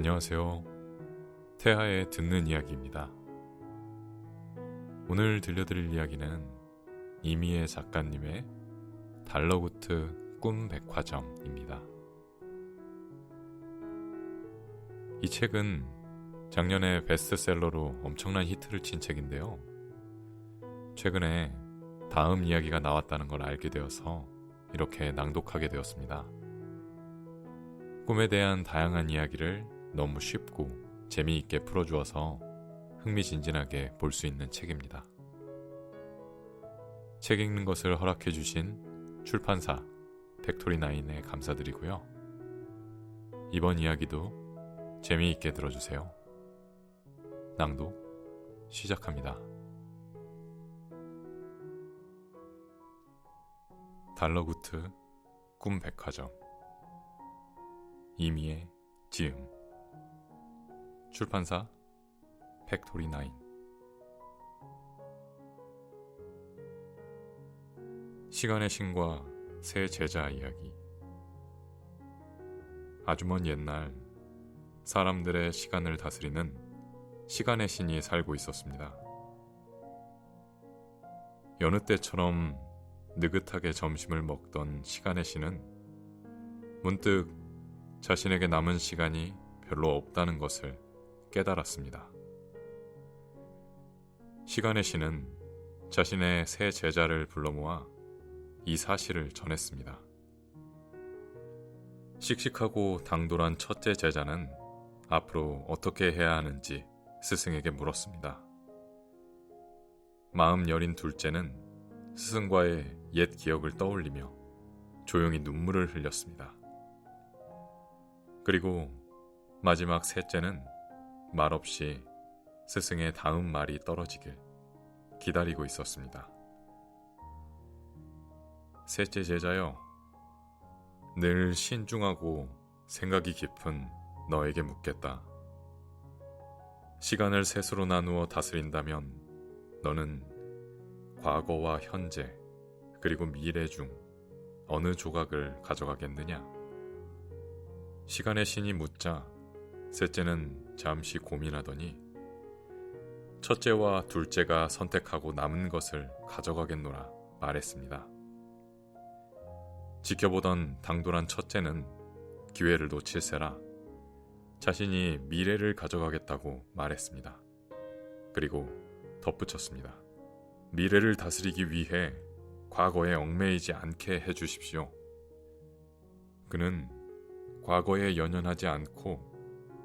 안녕하세요. 태하의 듣는 이야기입니다. 오늘 들려드릴 이야기는 이미애 작가님의 달러구트 꿈 백화점입니다. 이 책은 작년에 베스트셀러로 엄청난 히트를 친 책인데요. 최근에 다음 이야기가 나왔다는 걸 알게 되어서 이렇게 낭독하게 되었습니다. 꿈에 대한 다양한 이야기를 너무 쉽고 재미있게 풀어주어서 흥미진진하게 볼 수 있는 책입니다. 책 읽는 것을 허락해 주신 출판사 팩토리나인에 감사드리고요. 이번 이야기도 재미있게 들어주세요. 낭독 시작합니다. 달러구트 꿈백화점 이미의 지음 출판사 팩토리 나인 시간의 신과 새 제자 이야기 아주 먼 옛날 사람들의 시간을 다스리는 시간의 신이 살고 있었습니다. 여느 때처럼 느긋하게 점심을 먹던 시간의 신은 문득 자신에게 남은 시간이 별로 없다는 것을 깨달았습니다. 시간의 신은 자신의 새 제자를 불러 모아 이 사실을 전했습니다. 씩씩하고 당돌한 첫째 제자는 앞으로 어떻게 해야 하는지 스승에게 물었습니다. 마음 여린 둘째는 스승과의 옛 기억을 떠올리며 조용히 눈물을 흘렸습니다. 그리고 마지막 셋째는 말없이 스승의 다음 말이 떨어지길 기다리고 있었습니다. 셋째 제자여, 늘 신중하고 생각이 깊은 너에게 묻겠다. 시간을 셋으로 나누어 다스린다면 너는 과거와 현재, 그리고 미래 중 어느 조각을 가져가겠느냐? 시간의 신이 묻자 셋째는 잠시 고민하더니 첫째와 둘째가 선택하고 남은 것을 가져가겠노라 말했습니다. 지켜보던 당돌한 첫째는 기회를 놓칠세라 자신이 미래를 가져가겠다고 말했습니다. 그리고 덧붙였습니다. 미래를 다스리기 위해 과거에 얽매이지 않게 해주십시오. 그는 과거에 연연하지 않고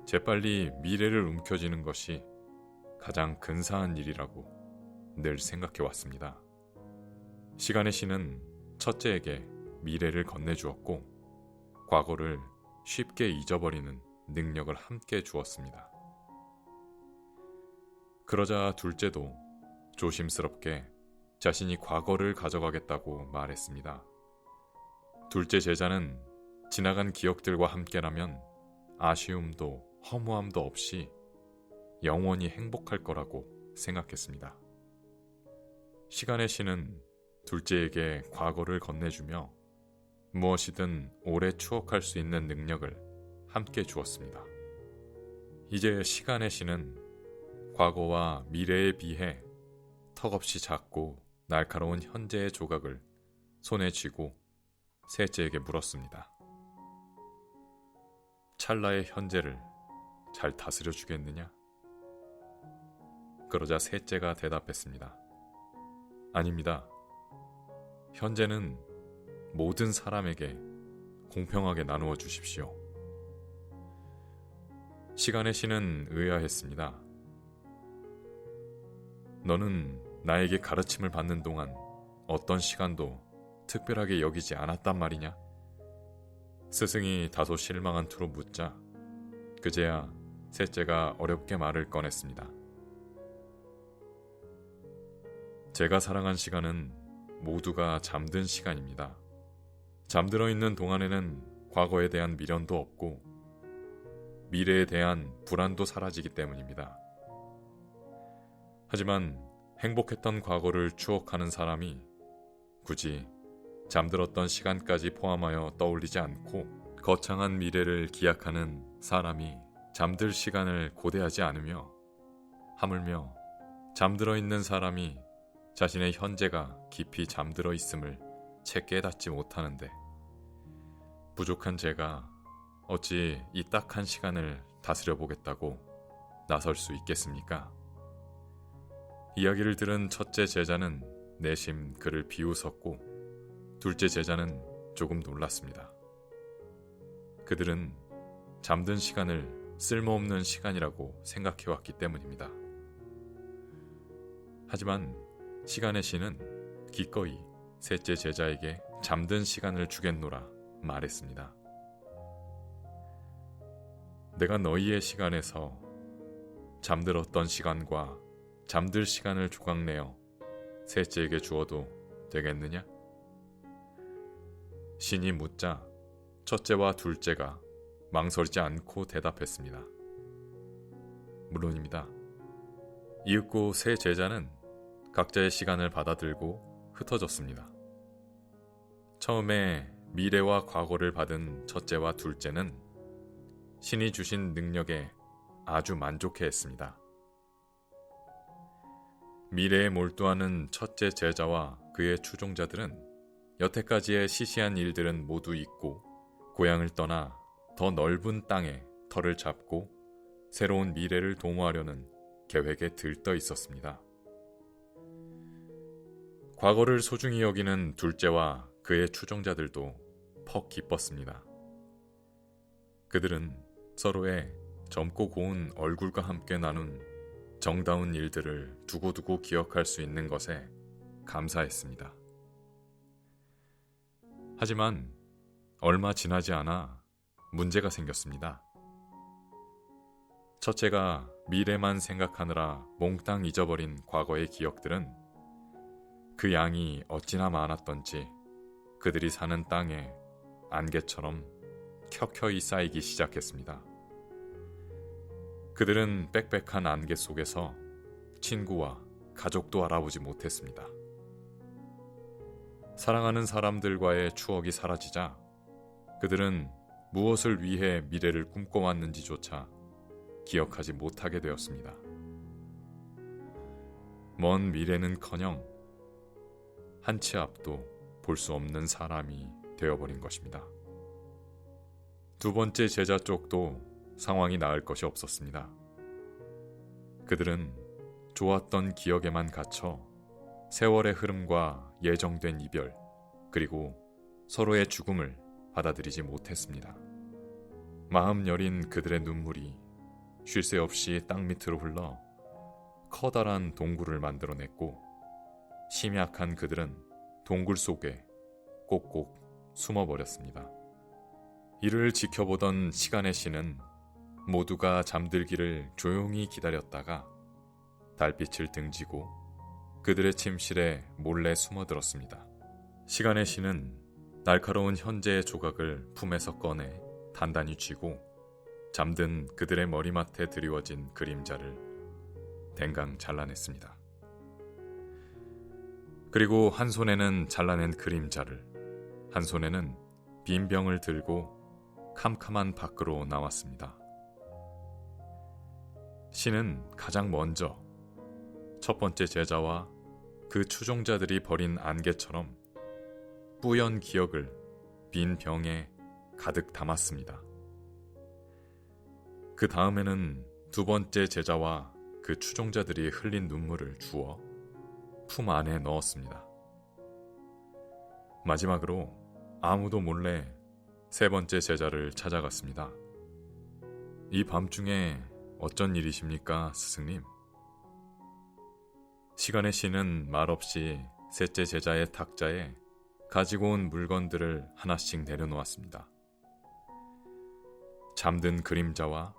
재빨리 미래를 움켜쥐는 것이 가장 근사한 일이라고 늘 생각해 왔습니다. 시간의 신은 첫째에게 미래를 건네주었고 과거를 쉽게 잊어버리는 능력을 함께 주었습니다. 그러자 둘째도 조심스럽게 자신이 과거를 가져가겠다고 말했습니다. 둘째 제자는 지나간 기억들과 함께라면 아쉬움도 허무함도 없이 영원히 행복할 거라고 생각했습니다. 시간의 신은 둘째에게 과거를 건네주며 무엇이든 오래 추억할 수 있는 능력을 함께 주었습니다. 이제 시간의 신은 과거와 미래에 비해 턱없이 작고 날카로운 현재의 조각을 손에 쥐고 셋째에게 물었습니다. 찰나의 현재를 잘 다스려 주겠느냐? 그러자 셋째가 대답했습니다. 아닙니다. 현재는 모든 사람에게 공평하게 나누어 주십시오. 시간의 신은 의아했습니다. 너는 나에게 가르침을 받는 동안 어떤 시간도 특별하게 여기지 않았단 말이냐? 스승이 다소 실망한 투로 묻자 그제야 셋째가 어렵게 말을 꺼냈습니다. 제가 사랑한 시간은 모두가 잠든 시간입니다. 잠들어 있는 동안에는 과거에 대한 미련도 없고 미래에 대한 불안도 사라지기 때문입니다. 하지만 행복했던 과거를 추억하는 사람이 굳이 잠들었던 시간까지 포함하여 떠올리지 않고 거창한 미래를 기약하는 사람이 잠들 시간을 고대하지 않으며 하물며 잠들어 있는 사람이 자신의 현재가 깊이 잠들어 있음을 채 깨닫지 못하는데 부족한 제가 어찌 이 딱한 시간을 다스려 보겠다고 나설 수 있겠습니까? 이야기를 들은 첫째 제자는 내심 그를 비웃었고 둘째 제자는 조금 놀랐습니다. 그들은 잠든 시간을 쓸모없는 시간이라고 생각해왔기 때문입니다. 하지만 시간의 신은 기꺼이 셋째 제자에게 잠든 시간을 주겠노라 말했습니다. 내가 너희의 시간에서 잠들었던 시간과 잠들 시간을 조각내어 셋째에게 주어도 되겠느냐? 신이 묻자 첫째와 둘째가 망설이지 않고 대답했습니다. 물론입니다. 이윽고 세 제자는 각자의 시간을 받아들고 흩어졌습니다. 처음에 미래와 과거를 받은 첫째와 둘째는 신이 주신 능력에 아주 만족해 했습니다. 미래에 몰두하는 첫째 제자와 그의 추종자들은 여태까지의 시시한 일들은 모두 잊고 고향을 떠나 더 넓은 땅에 터를 잡고 새로운 미래를 도모하려는 계획에 들떠 있었습니다. 과거를 소중히 여기는 둘째와 그의 추종자들도 퍽 기뻤습니다. 그들은 서로의 젊고 고운 얼굴과 함께 나눈 정다운 일들을 두고두고 기억할 수 있는 것에 감사했습니다. 하지만 얼마 지나지 않아 문제가 생겼습니다. 첫째가 미래만 생각하느라 몽땅 잊어버린 과거의 기억들은 그 양이 어찌나 많았던지 그들이 사는 땅에 안개처럼 켜켜이 쌓이기 시작했습니다. 그들은 빽빽한 안개 속에서 친구와 가족도 알아보지 못했습니다. 사랑하는 사람들과의 추억이 사라지자 그들은 무엇을 위해 미래를 꿈꿔왔는지조차 기억하지 못하게 되었습니다. 먼 미래는 커녕 한 치 앞도 볼 수 없는 사람이 되어버린 것입니다. 두 번째 제자 쪽도 상황이 나을 것이 없었습니다. 그들은 좋았던 기억에만 갇혀 세월의 흐름과 예정된 이별, 그리고 서로의 죽음을 받아들이지 못했습니다. 마음 여린 그들의 눈물이 쉴 새 없이 땅 밑으로 흘러 커다란 동굴을 만들어냈고 심약한 그들은 동굴 속에 꼭꼭 숨어버렸습니다. 이를 지켜보던 시간의 신은 모두가 잠들기를 조용히 기다렸다가 달빛을 등지고 그들의 침실에 몰래 숨어들었습니다. 시간의 신은 날카로운 현재의 조각을 품에서 꺼내 단단히 쥐고 잠든 그들의 머리맡에 드리워진 그림자를 댕강 잘라냈습니다. 그리고 한 손에는 잘라낸 그림자를, 한 손에는 빈 병을 들고 캄캄한 밖으로 나왔습니다. 신은 가장 먼저 첫 번째 제자와 그 추종자들이 버린 안개처럼 뿌연 기억을 빈 병에 가득 담았습니다. 그 다음에는 두 번째 제자와 그 추종자들이 흘린 눈물을 주어 품 안에 넣었습니다. 마지막으로 아무도 몰래 세 번째 제자를 찾아갔습니다. 이 밤중에 어쩐 일이십니까, 스승님? 시간의 신은 말없이 셋째 제자의 탁자에 가지고 온 물건들을 하나씩 내려놓았습니다. 잠든 그림자와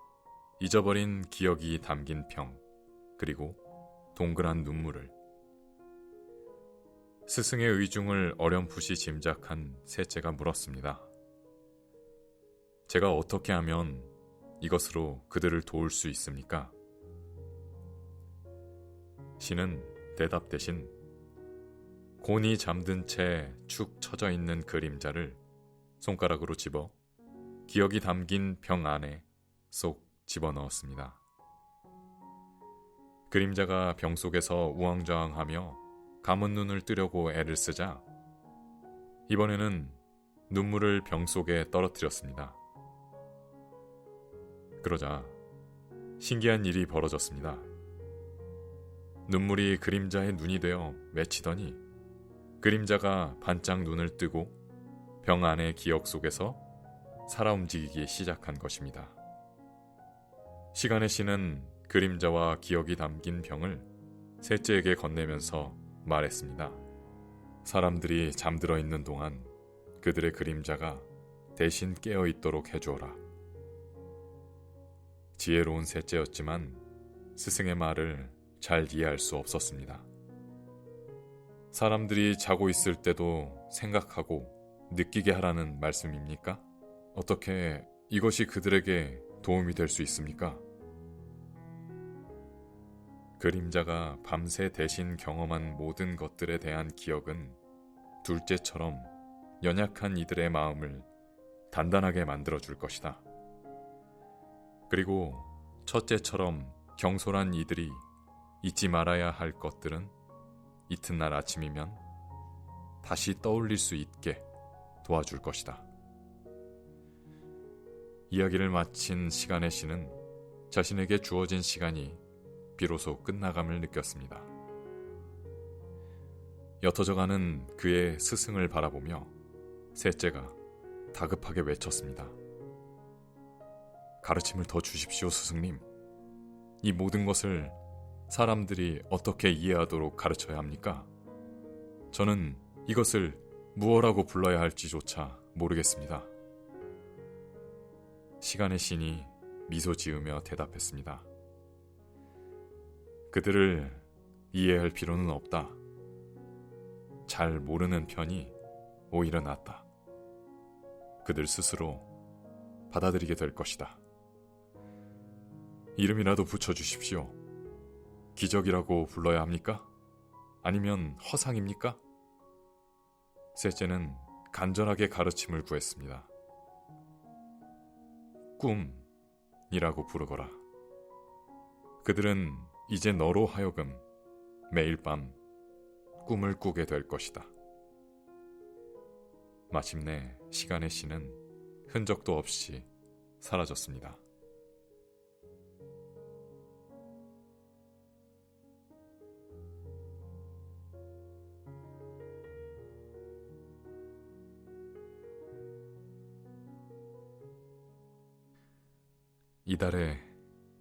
잊어버린 기억이 담긴 평, 그리고 동그란 눈물을 스승의 의중을 어렴풋이 짐작한 셋째가 물었습니다. 제가 어떻게 하면 이것으로 그들을 도울 수 있습니까? 신은 대답 대신 곤히 잠든 채 축 처져 있는 그림자를 손가락으로 집어 기억이 담긴 병 안에 쏙 집어넣었습니다. 그림자가 병 속에서 우왕좌왕하며 감은 눈을 뜨려고 애를 쓰자 이번에는 눈물을 병 속에 떨어뜨렸습니다. 그러자 신기한 일이 벌어졌습니다. 눈물이 그림자의 눈이 되어 맺히더니 그림자가 반짝 눈을 뜨고 병 안의 기억 속에서 살아 움직이기 시작한 것입니다. 시간의 신은 그림자와 기억이 담긴 병을 셋째에게 건네면서 말했습니다. 사람들이 잠들어 있는 동안 그들의 그림자가 대신 깨어 있도록 해주어라. 지혜로운 셋째였지만 스승의 말을 잘 이해할 수 없었습니다. 사람들이 자고 있을 때도 생각하고 느끼게 하라는 말씀입니까? 어떻게 이것이 그들에게 도움이 될 수 있습니까? 그림자가 밤새 대신 경험한 모든 것들에 대한 기억은 둘째처럼 연약한 이들의 마음을 단단하게 만들어 줄 것이다. 그리고 첫째처럼 경솔한 이들이 잊지 말아야 할 것들은 이튿날 아침이면 다시 떠올릴 수 있게 도와줄 것이다. 이야기를 마친 시간의 신은 자신에게 주어진 시간이 비로소 끝나감을 느꼈습니다. 옅어져가는 그의 스승을 바라보며 셋째가 다급하게 외쳤습니다. 가르침을 더 주십시오, 스승님. 이 모든 것을 사람들이 어떻게 이해하도록 가르쳐야 합니까? 저는 이것을 무엇라고 불러야 할지조차 모르겠습니다. 시간의 신이 미소 지으며 대답했습니다. 그들을 이해할 필요는 없다. 잘 모르는 편이 오히려 낫다. 그들 스스로 받아들이게 될 것이다. 이름이라도 붙여주십시오. 기적이라고 불러야 합니까? 아니면 허상입니까? 셋째는 간절하게 가르침을 구했습니다. 꿈이라고 부르거라. 그들은 이제 너로 하여금 매일 밤 꿈을 꾸게 될 것이다. 마침내 시간의 신은 흔적도 없이 사라졌습니다. 이달의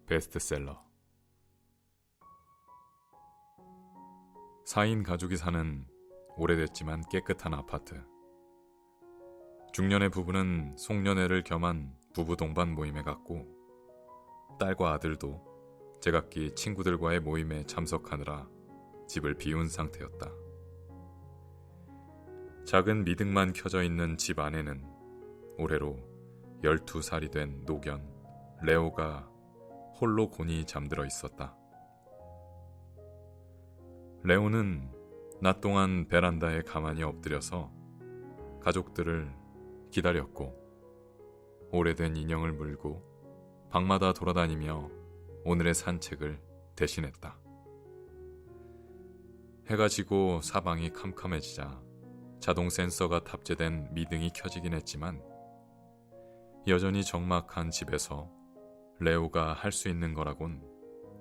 베스트셀러 4인 가족이 사는 오래됐지만 깨끗한 아파트. 중년의 부부는 송년회를 겸한 부부 동반 모임에 갔고 딸과 아들도 제각기 친구들과의 모임에 참석하느라 집을 비운 상태였다. 작은 미등만 켜져 있는 집 안에는 올해로 12살이 된 노견 레오가 홀로 곤히 잠들어 있었다. 레오는 낮 동안 베란다에 가만히 엎드려서 가족들을 기다렸고 오래된 인형을 물고 방마다 돌아다니며 오늘의 산책을 대신했다. 해가 지고 사방이 캄캄해지자 자동 센서가 탑재된 미등이 켜지긴 했지만 여전히 적막한 집에서 레오가 할 수 있는 거라곤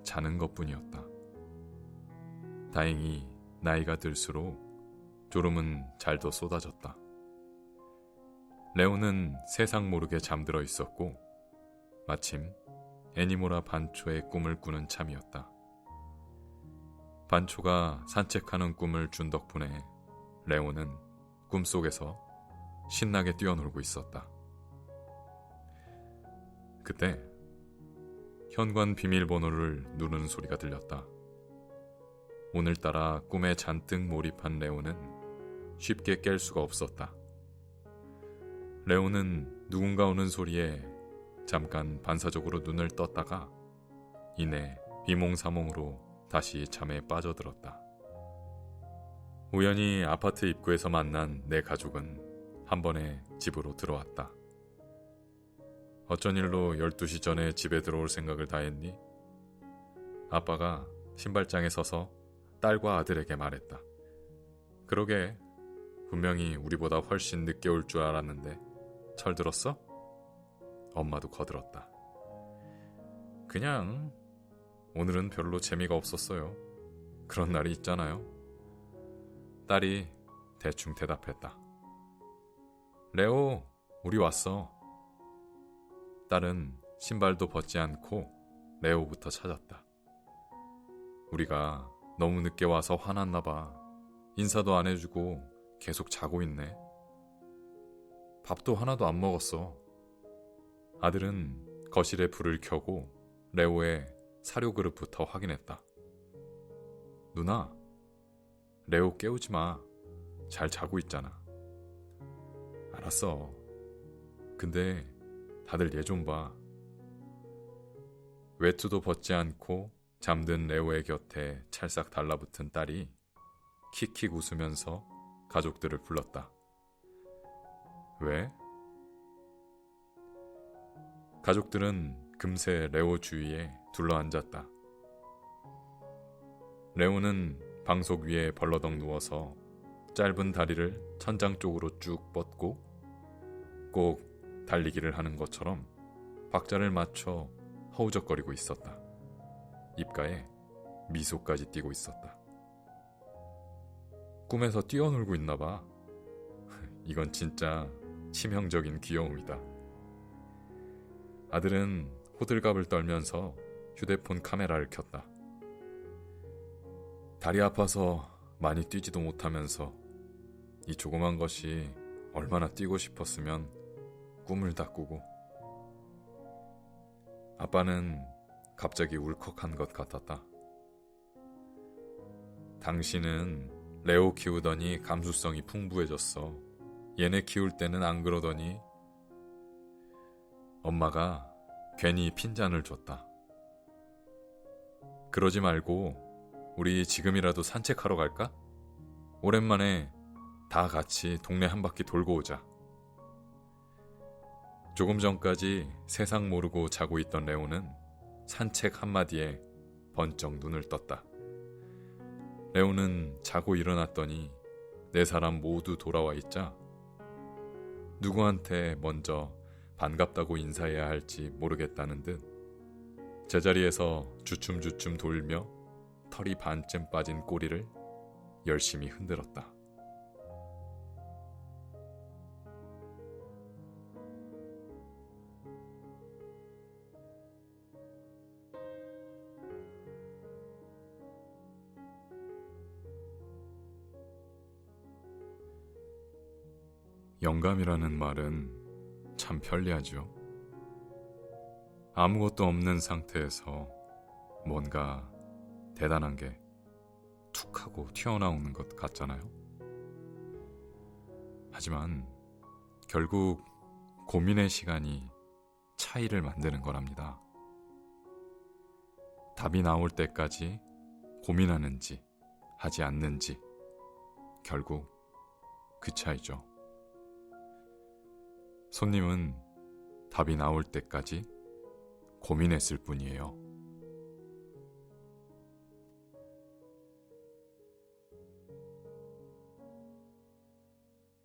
자는 것 뿐이었다. 다행히 나이가 들수록 졸음은 잘도 쏟아졌다. 레오는 세상 모르게 잠들어 있었고 마침 애니모라 반초의 꿈을 꾸는 참이었다. 반초가 산책하는 꿈을 준 덕분에 레오는 꿈속에서 신나게 뛰어놀고 있었다. 그때 현관 비밀번호를 누르는 소리가 들렸다. 오늘따라 꿈에 잔뜩 몰입한 레오는 쉽게 깰 수가 없었다. 레오는 누군가 오는 소리에 잠깐 반사적으로 눈을 떴다가 이내 비몽사몽으로 다시 잠에 빠져들었다. 우연히 아파트 입구에서 만난 내 가족은 한 번에 집으로 들어왔다. 어쩐 일로 12시 전에 집에 들어올 생각을 다 했니? 아빠가 신발장에 서서 딸과 아들에게 말했다. 그러게, 분명히 우리보다 훨씬 늦게 올 줄 알았는데, 철들었어? 엄마도 거들었다. 그냥, 오늘은 별로 재미가 없었어요. 그런 날이 있잖아요. 딸이 대충 대답했다. 레오, 우리 왔어. 딸은 신발도 벗지 않고 레오부터 찾았다. 우리가 너무 늦게 와서 화났나 봐. 인사도 안 해주고 계속 자고 있네. 밥도 하나도 안 먹었어. 아들은 거실에 불을 켜고 레오의 사료 그릇부터 확인했다. 누나, 레오 깨우지 마. 잘 자고 있잖아. 알았어. 근데 다들 얘 좀 봐. 외투도 벗지 않고 잠든 레오의 곁에 찰싹 달라붙은 딸이 킥킥 웃으면서 가족들을 불렀다. 왜? 가족들은 금세 레오 주위에 둘러앉았다. 레오는 방석 위에 벌러덩 누워서 짧은 다리를 천장 쪽으로 쭉 뻗고 꼭 달리기를 하는 것처럼 박자를 맞춰 허우적거리고 있었다. 입가에 미소까지 띄고 있었다. 꿈에서 뛰어놀고 있나 봐. 이건 진짜 치명적인 귀여움이다. 아들은 호들갑을 떨면서 휴대폰 카메라를 켰다. 다리 아파서 많이 뛰지도 못하면서 이 조그만 것이 얼마나 뛰고 싶었으면 꿈을 다 꾸고 아빠는 갑자기 울컥한 것 같았다. 당신은 레오 키우더니 감수성이 풍부해졌어. 얘네 키울 때는 안 그러더니 엄마가 괜히 핀잔을 줬다. 그러지 말고 우리 지금이라도 산책하러 갈까? 오랜만에 다 같이 동네 한 바퀴 돌고 오자. 조금 전까지 세상 모르고 자고 있던 레오는 산책 한마디에 번쩍 눈을 떴다. 레오는 자고 일어났더니 네 사람 모두 돌아와 있자 누구한테 먼저 반갑다고 인사해야 할지 모르겠다는 듯 제자리에서 주춤주춤 돌며 털이 반쯤 빠진 꼬리를 열심히 흔들었다. 영감이라는 말은 참 편리하죠. 아무것도 없는 상태에서 뭔가 대단한 게 툭 하고 튀어나오는 것 같잖아요. 하지만 결국 고민의 시간이 차이를 만드는 거랍니다. 답이 나올 때까지 고민하는지 하지 않는지 결국 그 차이죠. 손님은 답이 나올 때까지 고민했을 뿐이에요.